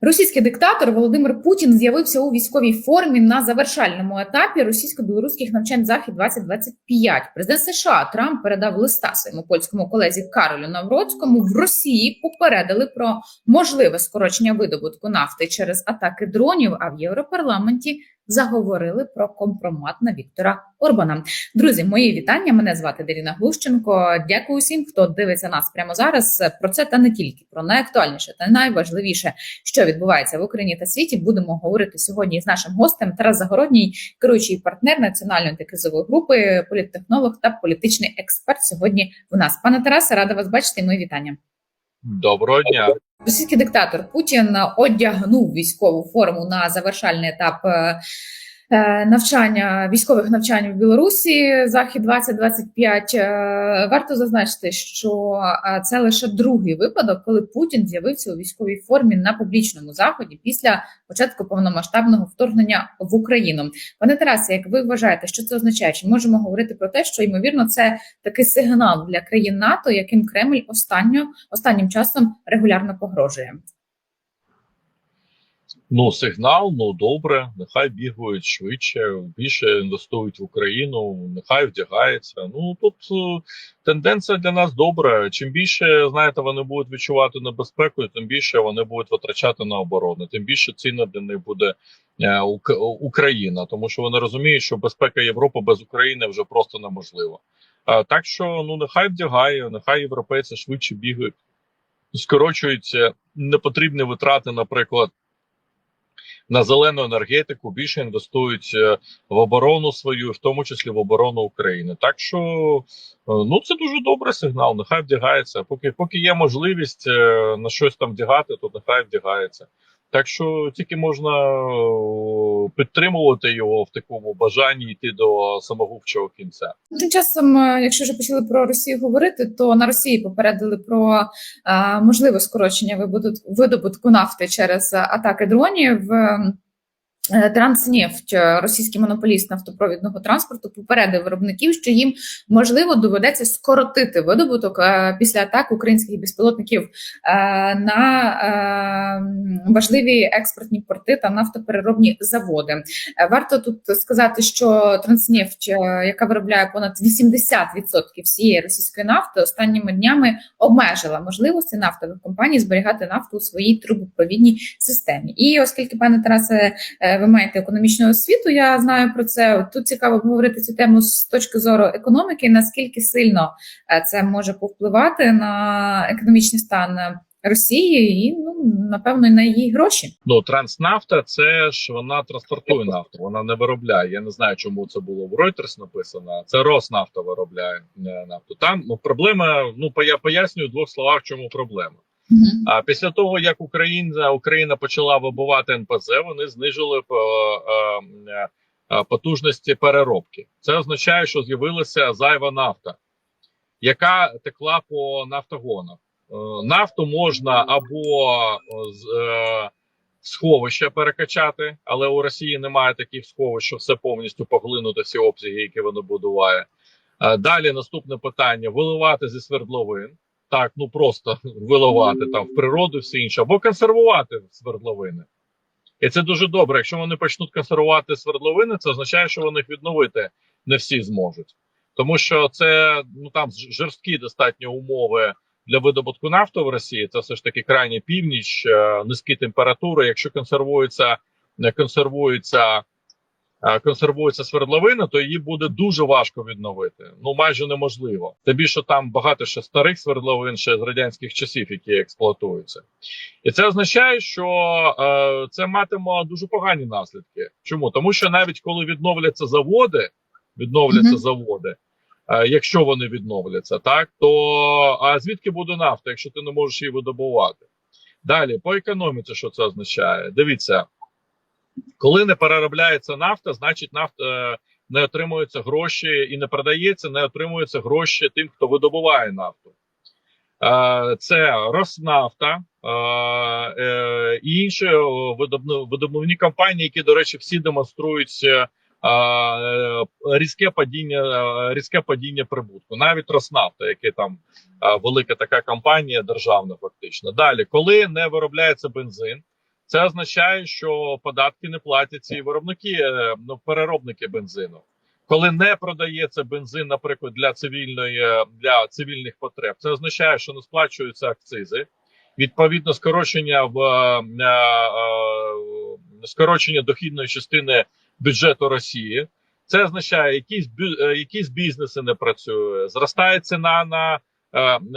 Російський диктатор Володимир Путін з'явився у військовій формі на завершальному етапі російсько-білоруських навчань захід 2025 Президент США Трамп передав листа своєму польському колезі Каролю Навроцькому. В Росії попередили про можливе скорочення видобутку нафти через атаки дронів. А в Європарламенті заговорили про компромат на Віктора Орбана. Друзі, мої вітання. Мене звати Даріна Глущенко. Дякую всім, хто дивиться нас прямо зараз. Про це та не тільки про найактуальніше та найважливіше, що відбувається в Україні та світі. Будемо говорити сьогодні з нашим гостем Тарас Загородній, керуючий партнер національної антикризової групи, політтехнолог та політичний експерт. Сьогодні у нас пане Тарасе, рада вас бачити. Мої вітання. Доброго дня. Російський диктатор Путін одягнув військову форму на завершальний етап е, навчання військових навчань в Білорусі. Захід 2025 Е, Варто зазначити, що е, це лише другий випадок, коли Путін з'явився у військовій формі на публічному заході після початку повномасштабного вторгнення в Україну. Пане Тарасе, як ви вважаєте, що це означає? Чи можемо говорити про те, що ймовірно це такий сигнал для країн НАТО, яким Кремль останньо останнім часом регулярно погрожує? Ну, сигнал, ну добре, нехай бігають швидше, більше інвестують в Україну, нехай вдягається. Ну тут е, тенденція для нас добра. Чим більше знаєте, вони будуть відчувати небезпеку, тим більше вони будуть витрачати на оборону, тим більше цінна для них буде е, Ук- Україна, тому що вони розуміють, що безпека Європи без України вже просто неможлива. А, так що ну нехай вдягає, нехай європейці швидше бігають, скорочуються непотрібні витрати, наприклад. На зелену енергетику більше інвестують е, в оборону свою, в тому числі в оборону України. Так що е, ну це дуже добрий сигнал. Нехай вдягається. Поки поки є можливість е, на щось там вдягати, то нехай вдягається. Так що тільки можна е, підтримувати його в такому бажанні йти до самогубчого кінця. Тим часом, е, якщо вже почали про Росію говорити, то на Росії попередили про е, можливе скорочення видобут- видобутку нафти через атаки дронів. Е, Транснефть, е, російський монополіст нафтопровідного транспорту, попередив виробників, що їм можливо доведеться скоротити видобуток е, після атак українських безпілотників на важливі експортні порти та нафтопереробні заводи. Варто тут сказати, що Транснефть, яка виробляє понад 80% всієї російської нафти, останніми днями обмежила можливості нафтових компаній зберігати нафту у своїй трубопровідній системі. І оскільки, пане Тарасе, ви маєте економічну освіту, я знаю про це. Тут цікаво обговорити цю тему з точки зору економіки. Наскільки сильно е, це може повпливати на економічний стан Росії і ну напевно і на її гроші? Ну, транснафта це ж вона транспортує нафту, вона не виробляє. Я не знаю, чому це було в Reuters написано. Це Роснафта виробляє е, нафту. Там ну, проблема. Ну я пояснюю в двох словах, чому проблема. А після того, як Україна Україна почала вибивати НПЗ, вони знижили е, е, е, потужності переробки. Це означає, що з'явилася зайва нафта, яка текла по нафтогонах. Нафту можна або з сховища перекачати, але у Росії немає таких сховищ, що все повністю поглинути всі обсяги, які воно будуває. Далі наступне питання: виливати зі свердловин. Так, ну просто виливати там в природу, все інше, або консервувати свердловини. І це дуже добре. Якщо вони почнуть консервувати свердловини, це означає, що вони їх відновити не всі зможуть. Тому що це ну там жорсткі достатньо умови для видобутку нафти в Росії. Це все ж таки крайня північ, е, низькі температури. Якщо консервується, не консервується, е, свердловина, то її буде дуже важко відновити. Ну майже неможливо. Тим більше там багато ще старих свердловин ще з радянських часів, які експлуатуються. І це означає, що е, це матиме дуже погані наслідки. Чому? Тому що навіть коли відновляться заводи, відновляться Мгм. заводи, е, якщо вони відновляться, так то а звідки буде нафта, якщо ти не можеш її видобувати? Далі по економіці, що це означає? Дивіться, коли не переробляється нафта, значить нафта е, не отримуються гроші і не продається, не отримуються гроші тим, хто видобуває нафту. Е, Це Роснафта е, і інші видобувні компанії, які, до речі, всі демонструють різке падіння, різке падіння прибутку. Навіть Роснафта, яке там велика така компанія державна, фактично. Далі, коли не виробляється бензин, Це означає, що податки не платять ці виробники, е, ну переробники бензину. Коли не продається бензин, наприклад, для цивільної е, для цивільних потреб, це означає, що не сплачуються акцизи. Відповідно, скорочення в е, е, е, скорочення дохідної частини бюджету Росії. Це означає, якісь якісь бізнеси не працюють, зростає ціна на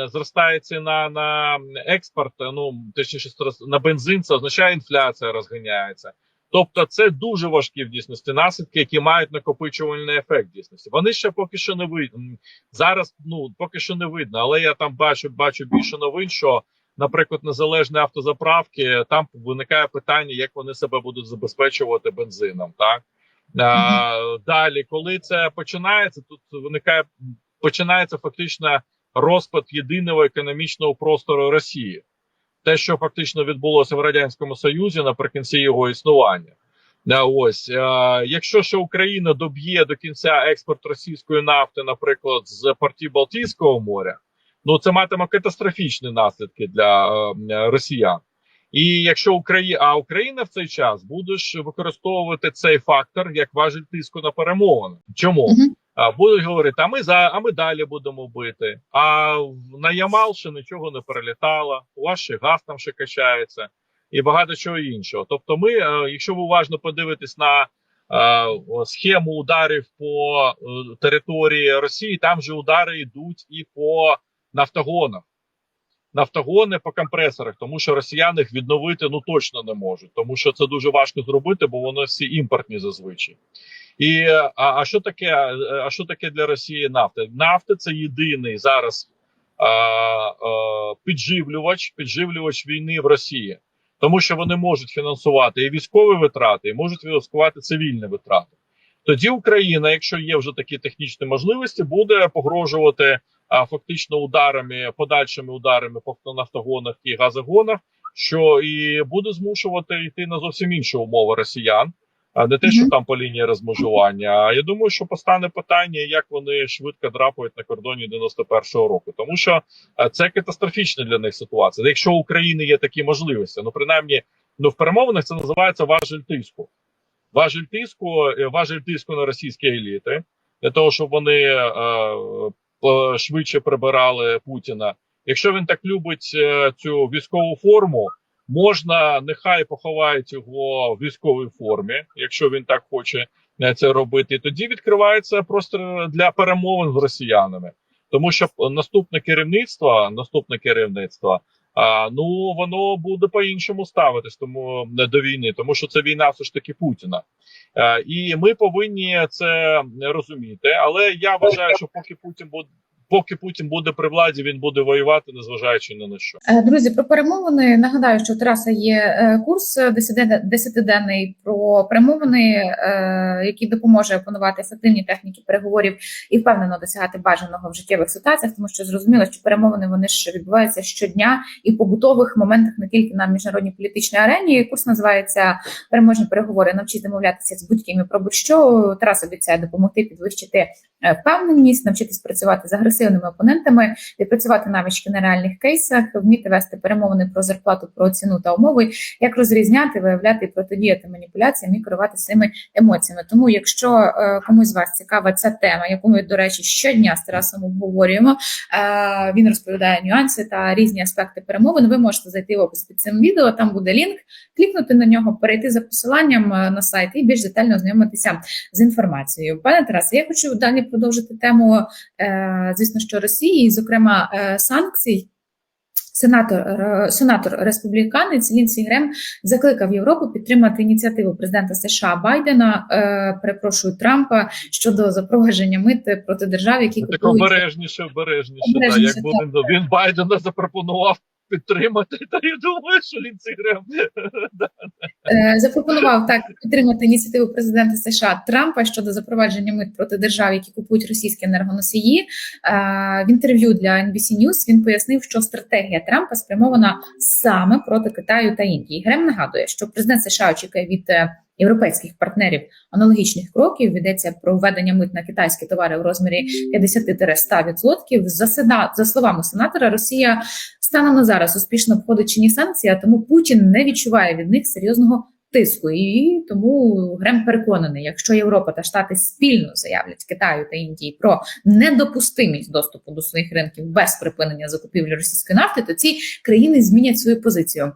зростає ціна на експорт. Ну точніше, на бензин, це означає інфляція розганяється. Тобто, це дуже важкі в дійсності наслідки, які мають накопичувальний ефект в дійсності. Вони ще поки що не видно. Зараз ну поки що не видно, але я там бачу, бачу більше новин, що, наприклад, незалежні автозаправки там виникає питання, як вони себе будуть забезпечувати бензином. Так а, далі, коли це починається, тут виникає починається фактично розпад єдиного економічного простору Росії те, що фактично відбулося в радянському Союзі наприкінці його існування. Ось е, якщо ще Україна доб'є до кінця експорт російської нафти, наприклад, з портів Балтійського моря, ну це матиме катастрофічні наслідки для е, росіян. І якщо Україна, а Україна в цей час буде використовувати цей фактор як важіль тиску на перемовини. Чому? Мгм. А, будуть говорити, а ми за а ми далі будемо бити. А на Ямал нічого не перелітало, у вас ще газ там ще качається, і багато чого іншого. Тобто, ми, е, якщо ви уважно подивитесь на е, схему ударів по е, території Росії, там же удари йдуть і по нафтогонах. Нафтогони по компресорах, тому що росіяни їх відновити ну точно не можуть, тому що це дуже важко зробити, бо вони всі імпортні зазвичай. І а, а що таке? А що таке для Росії нафта? Нафта це єдиний зараз а, а, підживлювач, підживлювач війни в Росії, тому що вони можуть фінансувати і військові витрати, і можуть фінансувати цивільні витрати. Тоді Україна, якщо є вже такі технічні можливості, буде погрожувати а, фактично ударами, подальшими ударами по нафтогонах і газогонах, що і буде змушувати йти на зовсім інші умови росіян. А не те, що там по лінії розмежування. А я думаю, що постане питання, як вони швидко драпають на кордоні 91-го року, тому що е, це катастрофічна для них ситуація. Якщо у України є такі можливості, ну принаймні, ну в перемовинах це називається важель тиску. Важель тиску, е, важель тиску на російські еліти для того, щоб вони е, е, швидше прибирали Путіна. Якщо він так любить е, цю військову форму, можна нехай поховають його в військовій формі, якщо він так хоче е, це робити. Тоді відкривається простір для перемовин з росіянами, тому що наступне керівництво, наступне керівництво. А, ну воно буде по-іншому ставитись тому е, до війни, тому що це війна все ж таки Путіна. Е, і ми повинні це розуміти. Але я вважаю, що поки Путін буде поки Путін буде при владі, він буде воювати, незважаючи на що. Е, Друзі, про перемовини нагадаю, що у Тараса є е, курс десятиден- десятиденний про перемовини, е, який допоможе опанувати ефективні техніки переговорів і впевнено досягати бажаного в життєвих ситуаціях, тому що зрозуміло, що перемовини вони ж відбуваються щодня і в побутових моментах не тільки на міжнародній політичній арені. Курс називається переможні переговори. Навчити домовлятися з будь-ким про будь-що. Тарас обіцяє допомогти підвищити впевненість, навчитись працювати з агресивними опонентами, відпрацювати навички на реальних кейсах, вміти вести перемовини про зарплату, про ціну та умови, як розрізняти, виявляти і протидіяти маніпуляціям і керувати цими емоціями. Тому, якщо е, комусь з вас цікава ця тема, яку ми, до речі, щодня з Тарасом обговорюємо, е, він розповідає нюанси та різні аспекти перемовин. Ви можете зайти в опис під цим відео. Там буде лінк, клікнути на нього, перейти за посиланням е, на сайт і більш детально ознайомитися з інформацією. Пане Тарасе, я хочу далі продовжити тему, е, звісно, що Росії, зокрема е, санкцій. Сенатор сенатор республіканець Лінсі Грем закликав Європу підтримати ініціативу президента США Байдена, е, перепрошую Трампа щодо запровадження мит проти держав, які Так купують обережніше, обережніше. Обережніше, так, як буде він Байдена запропонував підтримати, та я думаю, що він цей грем. Е, запропонував так підтримати ініціативу президента США Трампа щодо запровадження мит проти держав, які купують російські енергоносії. Е, В інтерв'ю для NBC News він пояснив, що стратегія Трампа спрямована саме проти Китаю та Індії. Грем нагадує, що президент США очікує від е, європейських партнерів аналогічних кроків. Йдеться про введення мит на китайські товари у розмірі 50-100%. За сена- за словами сенатора, Росія станом на зараз успішно обходить чинні санкції, а тому Путін не відчуває від них серйозного тиску. І тому Грем переконаний, якщо Європа та Штати спільно заявлять Китаю та Індії про недопустимість доступу до своїх ринків без припинення закупівлі російської нафти, то ці країни змінять свою позицію.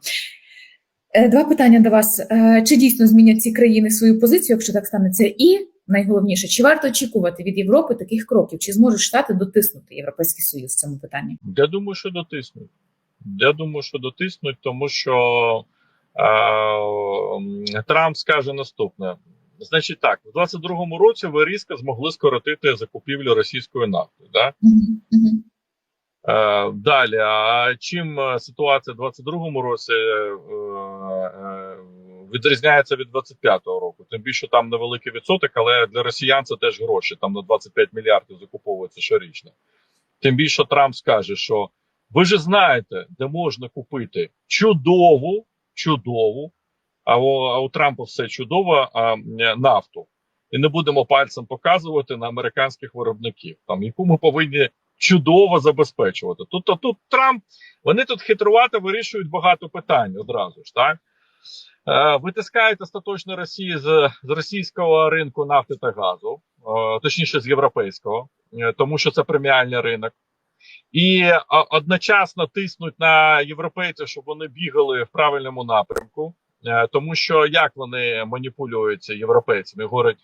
Е, Два питання до вас: Е, чи дійсно змінять ці країни свою позицію, якщо так станеться, і найголовніше, чи варто очікувати від Європи таких кроків, чи зможуть штати дотиснути Європейський Союз в цьому питанні? Я думаю, що дотиснуть. Я думаю, що дотиснуть, тому що е, Трамп скаже наступне. Значить, так, в 22-му році ви різко змогли скоротити закупівлю російської нафти. Да? Е, далі, а чим ситуація в 22-му році е, е, відрізняється від 25-го року? Тим більше там невеликий відсоток, але для росіян це теж гроші. Там на 25 мільярдів закуповується щорічно. Тим більше Трамп скаже, що ви ж знаєте, де можна купити чудову, чудову, а у, а у Трампа все чудово, а, нафту. І не будемо пальцем показувати на американських виробників, там яку ми повинні чудово забезпечувати. Тут, тут, тут Трамп, вони тут хитрувати вирішують багато питань одразу ж, так? Е, витискають остаточно Росії з, з російського ринку нафти та газу, е, точніше з європейського, е, тому що це преміальний ринок. І одночасно тиснуть на європейців, щоб вони бігали в правильному напрямку. Е, Тому що як вони маніпулюються європейцями? Говорять,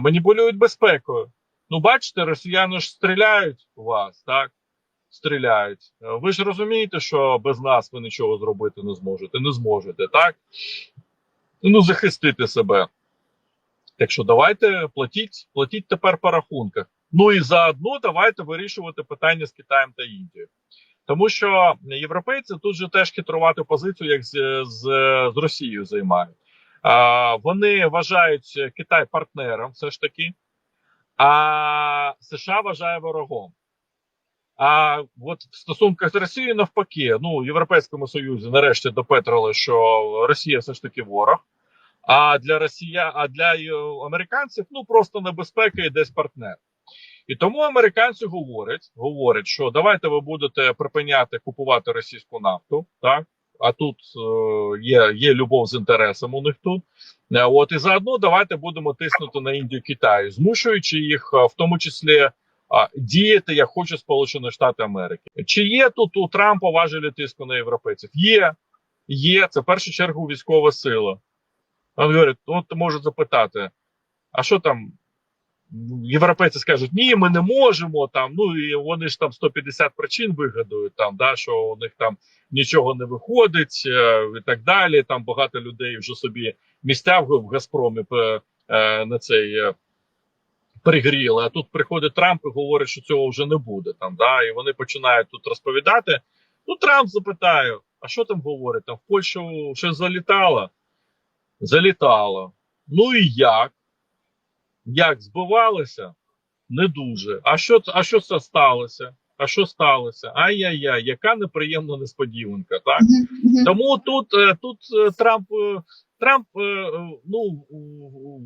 маніпулюють безпекою. Ну, бачите, росіяни ж стріляють у вас, так? Стріляють. Е, Ви ж розумієте, що без нас ви нічого зробити не зможете, не зможете, так? Ну, захистити себе. Так що давайте платіть, платіть тепер по рахунках. Ну і заодно давайте вирішувати питання з Китаєм та Індією. Тому що європейці тут же теж хитрувати позицію, як з, з, з Росією займають. А, вони вважають Китай партнером, все ж таки, а США вважає ворогом. А от в стосунках з Росією навпаки, ну в Європейському Союзі нарешті допетрили, що Росія все ж таки ворог. А для Росія, а для американців ну просто небезпека і десь партнер. І тому американці говорять, говорять, що давайте ви будете припиняти купувати російську нафту, так а тут е, є є любов з інтересом у них тут. Е, От і заодно давайте будемо тиснути на Індію Китаю, змушуючи їх, е, в тому числі, діяти як хоче Сполучені Штати Америки. Чи є тут у Трампа важелі тиску на європейців? Є, є. Це в першу чергу військова сила. Він говорить, от можуть запитати, а що там? Європейці скажуть, ні, ми не можемо там. Ну і вони ж там 150 причин вигадують, там да що у них там нічого не виходить, е, і так далі. Там багато людей вже собі місця в, Газпромі е, е, на цей е, пригріли. А тут приходить Трамп і говорить, що цього вже не буде. Там да, і вони починають тут розповідати. Ну, Трамп запитає: а що там говорить? Там в Польщу щось залітало? Залітало. Ну і як? Як збивалися? Не дуже. А що а що це сталося? А що сталося? Ай-яй-яй, яка неприємна несподіванка, так? Тому тут, е, тут е, Трамп, е, Трамп, ну,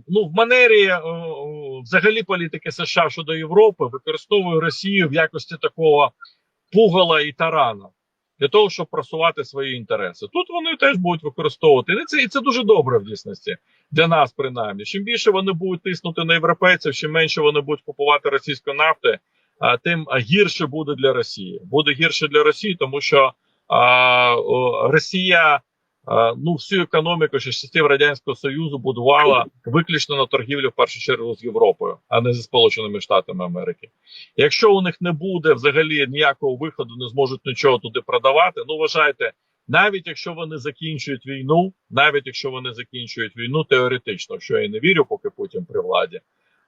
ну в манері взагалі політики США щодо Європи використовує Росію в якості такого пугала і тарана для того, щоб просувати свої інтереси. Тут вони теж будуть використовувати. І це, і це дуже добре в дійсності для нас, принаймні. Чим більше вони будуть тиснути на європейців, чим менше вони будуть купувати російської нафти, а, тим гірше буде для Росії. Буде гірше для Росії, тому що а, Росія. Ну, всю економіку ще часів радянського союзу будувала виключно на торгівлю в першу чергу з Європою, а не зі Сполученими Штатами Америки. Якщо у них не буде взагалі ніякого виходу, не зможуть нічого туди продавати. Ну вважайте, навіть якщо вони закінчують війну, навіть якщо вони закінчують війну, теоретично, що я не вірю, поки Путін при владі,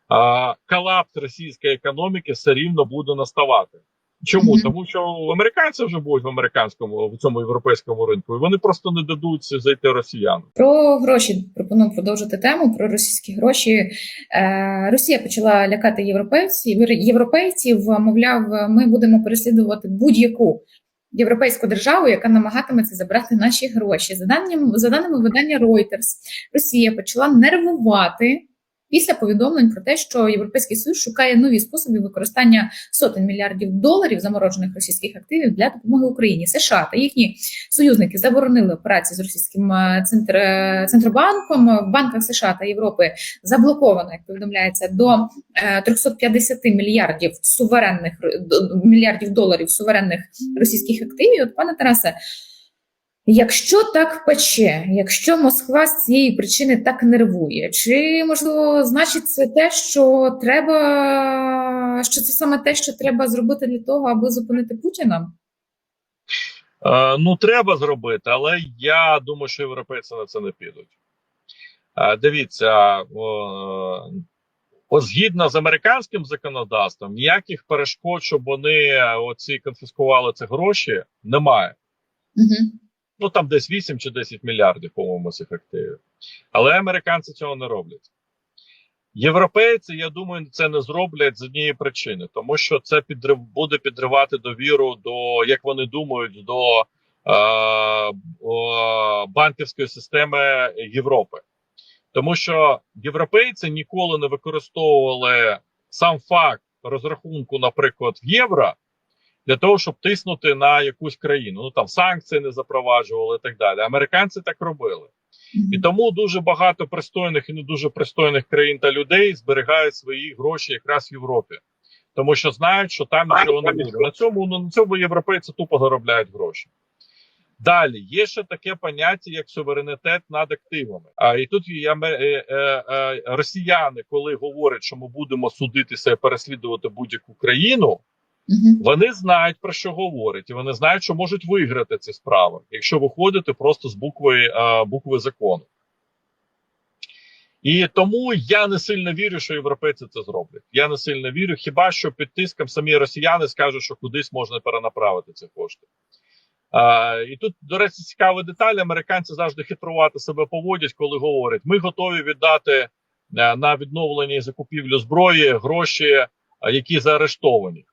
а, колапс російської економіки все рівно буде наставати. Чому? Мгм. Тому що американці вже будуть в американському в цьому європейському ринку, і вони просто не дадуть зайти росіянам. Про гроші пропоную продовжити тему про російські гроші. Е, Росія почала лякати європейців. Європейців, мовляв, ми будемо переслідувати будь-яку європейську державу, яка намагатиметься забрати наші гроші. За даними, за даними видання Reuters, Росія почала нервувати після повідомлень про те, що Європейський Союз шукає нові способи використання сотень мільярдів доларів заморожених російських активів для допомоги Україні. США та їхні союзники заборонили операції з російським е, центр, е, центробанком. В банках США та Європи заблоковано, як повідомляється, до е, 350 мільярдів суверенних мільярдів доларів суверенних російських активів. От, пане Тарасе, якщо так пече, якщо Москва з цієї причини так нервує, чи можливо значить це те, що треба, що це саме те, що треба зробити для того, аби зупинити Путіна? Е, ну, треба зробити, але я думаю, що європейці на це не підуть. Е, дивіться, о, о, згідно з американським законодавством, ніяких перешкод, щоб вони е, оці конфіскували ці гроші, немає. Угу. Ну там десь 8 чи 10 мільярдів, по-моєму, цих активів. Але американці цього не роблять. Європейці, я думаю, це не зроблять з однієї причини, тому що це підрив буде підривати довіру до, як вони думають, до е, о, банківської системи Європи. Тому що європейці ніколи не використовували сам факт розрахунку, наприклад, в євро для того, щоб тиснути на якусь країну. Ну там санкції не запроваджували і так далі. Американці так робили. І тому дуже багато пристойних і не дуже пристойних країн та людей зберігають свої гроші якраз в Європі, тому що знають, що там нічого не буде. На цьому ну, на цьому європейці тупо заробляють гроші. Далі є ще таке поняття, як суверенітет над активами. А і тут є е, е, е, росіяни, коли говорять, що ми будемо судитися і переслідувати будь-яку країну, Угу. вони знають про що говорять, і вони знають, що можуть виграти ці справи, якщо виходити просто з букви, е, букви закону. І тому я не сильно вірю, що європейці це зроблять. Я не сильно вірю, хіба що під тиском самі росіяни скажуть, що кудись можна перенаправити ці кошти. А, і тут, до речі, цікава деталь. Американці завжди хитрувати себе поводять, коли говорять: ми готові віддати е, на відновлення і закупівлю зброї гроші, е, які заарештовані.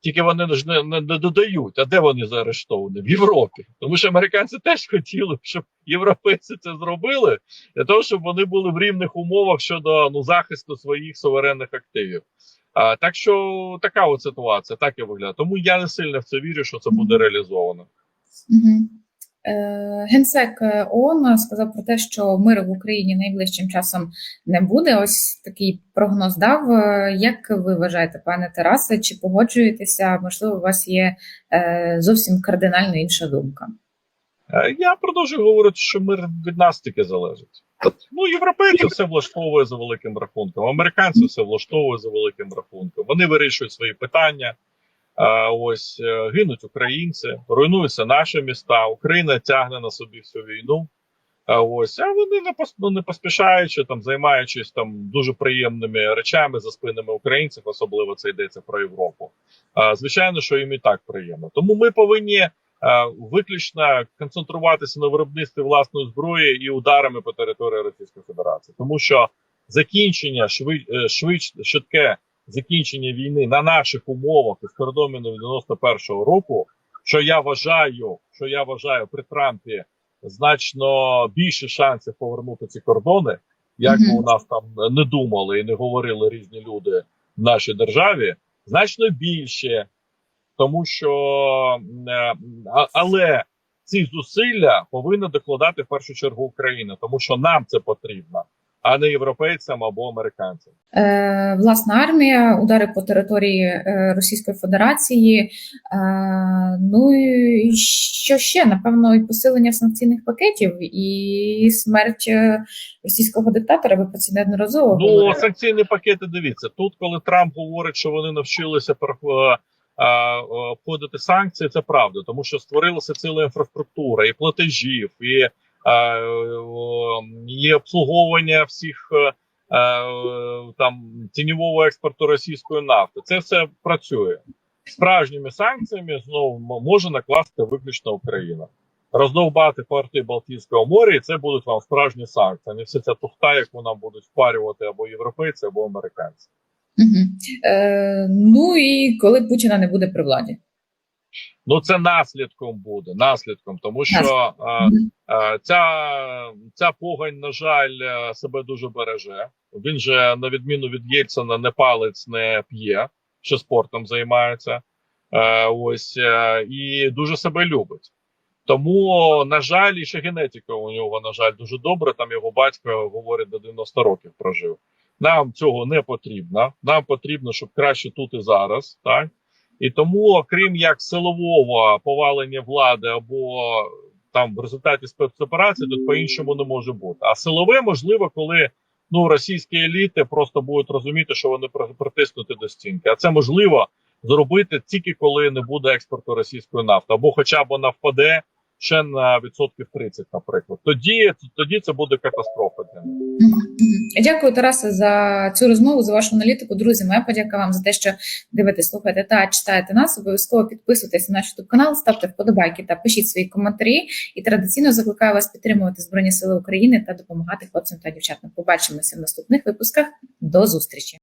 Тільки вони ж не, не, не додають, а де вони заарештовані? В Європі. Тому що американці теж хотіли, щоб європейці це зробили, для того, щоб вони були в рівних умовах щодо ну, захисту своїх суверенних активів. А, так що така от ситуація, так і виглядає. Тому я не сильно в це вірю, що це буде реалізовано. Угу. Е, Генсек ООН сказав про те, що миру в Україні найближчим часом не буде. Ось такий прогноз дав. Е, Як ви вважаєте, пане Тарасе, чи погоджуєтеся? Можливо, у вас є е, зовсім кардинально інша думка? Я продовжую говорити, що мир від нас тільки залежить. Ну, європейці все влаштовує за великим рахунком, американці все влаштовує за великим рахунком. Вони вирішують свої питання. Ось е, гинуть українці, руйнуються наші міста. Україна тягне на собі всю війну. Ось а вони не ну, не поспішаючи там, займаючись там дуже приємними речами за спинами українців, особливо це йдеться про Європу. Звичайно, що їм і так приємно. Тому ми повинні е, виключно концентруватися на виробництві власної зброї і ударами по території Російської Федерації, тому що закінчення швид, е, швидш, швидке закінчення війни на наших умовах із кордону 91-го року, що я вважаю, що я вважаю при Трампі значно більше шансів повернути ці кордони, як би Мгм. у нас там не думали і не говорили різні люди в нашій державі, значно більше, тому що е, але ці зусилля повинна докладати в першу чергу Україна, тому що нам це потрібно, а не європейцям або американцям. Е, власна армія, удари по території е, Російської Федерації. Е, ну і що ще? Напевно, і посилення санкційних пакетів, і смерть е, російського диктатора. Ви про це неодноразово Ну, говорили. санкційні пакети, дивіться, тут, коли Трамп говорить, що вони навчилися е, обходити санкції, це правда, тому що створилася ціла інфраструктура і платежів, і, і обслуговування всіх е, е, там тіньового експорту російської нафти. Це все працює. Справжніми санкціями знову може накласти виключно Україна. Роздовбати порти Балтійського моря, і це будуть вам справжні санкції, не вся ця тухта, яку нам будуть впарювати або європейці, або американці. Угу. Е, ну і коли Путіна не буде при владі. Ну це наслідком буде. Наслідком, тому що е, е, ця, ця погань, на жаль, е, себе дуже береже. Він же, на відміну від Єльцина, не палець не п'є, що спортом займається. Е, ось е, і дуже себе любить. Тому, на жаль, і ще генетика у нього, на жаль, дуже добре. Там його батько говорить до 90 років прожив. Нам цього не потрібно. Нам потрібно, щоб краще тут і зараз, так і тому, окрім як силового повалення влади або там в результаті спецоперації, тут по-іншому не може бути. А силове можливо, коли ну російські еліти просто будуть розуміти, що вони при- притиснуті до стінки. А це можливо зробити тільки коли не буде експорту російської нафти, або хоча б вона впаде ще на відсотків 30, наприклад. Тоді тоді це буде катастрофа для. Дякую, Тарасе, за цю розмову, за вашу аналітику. Друзі, моя подяка вам за те, що дивитесь, слухаєте та читаєте нас. Обов'язково підписуйтесь на наш youtube канал, ставте вподобайки та пишіть свої коментарі. І традиційно закликаю вас підтримувати Збройні Сили України та допомагати хлопцям та дівчатам. Побачимося в наступних випусках. До зустрічі!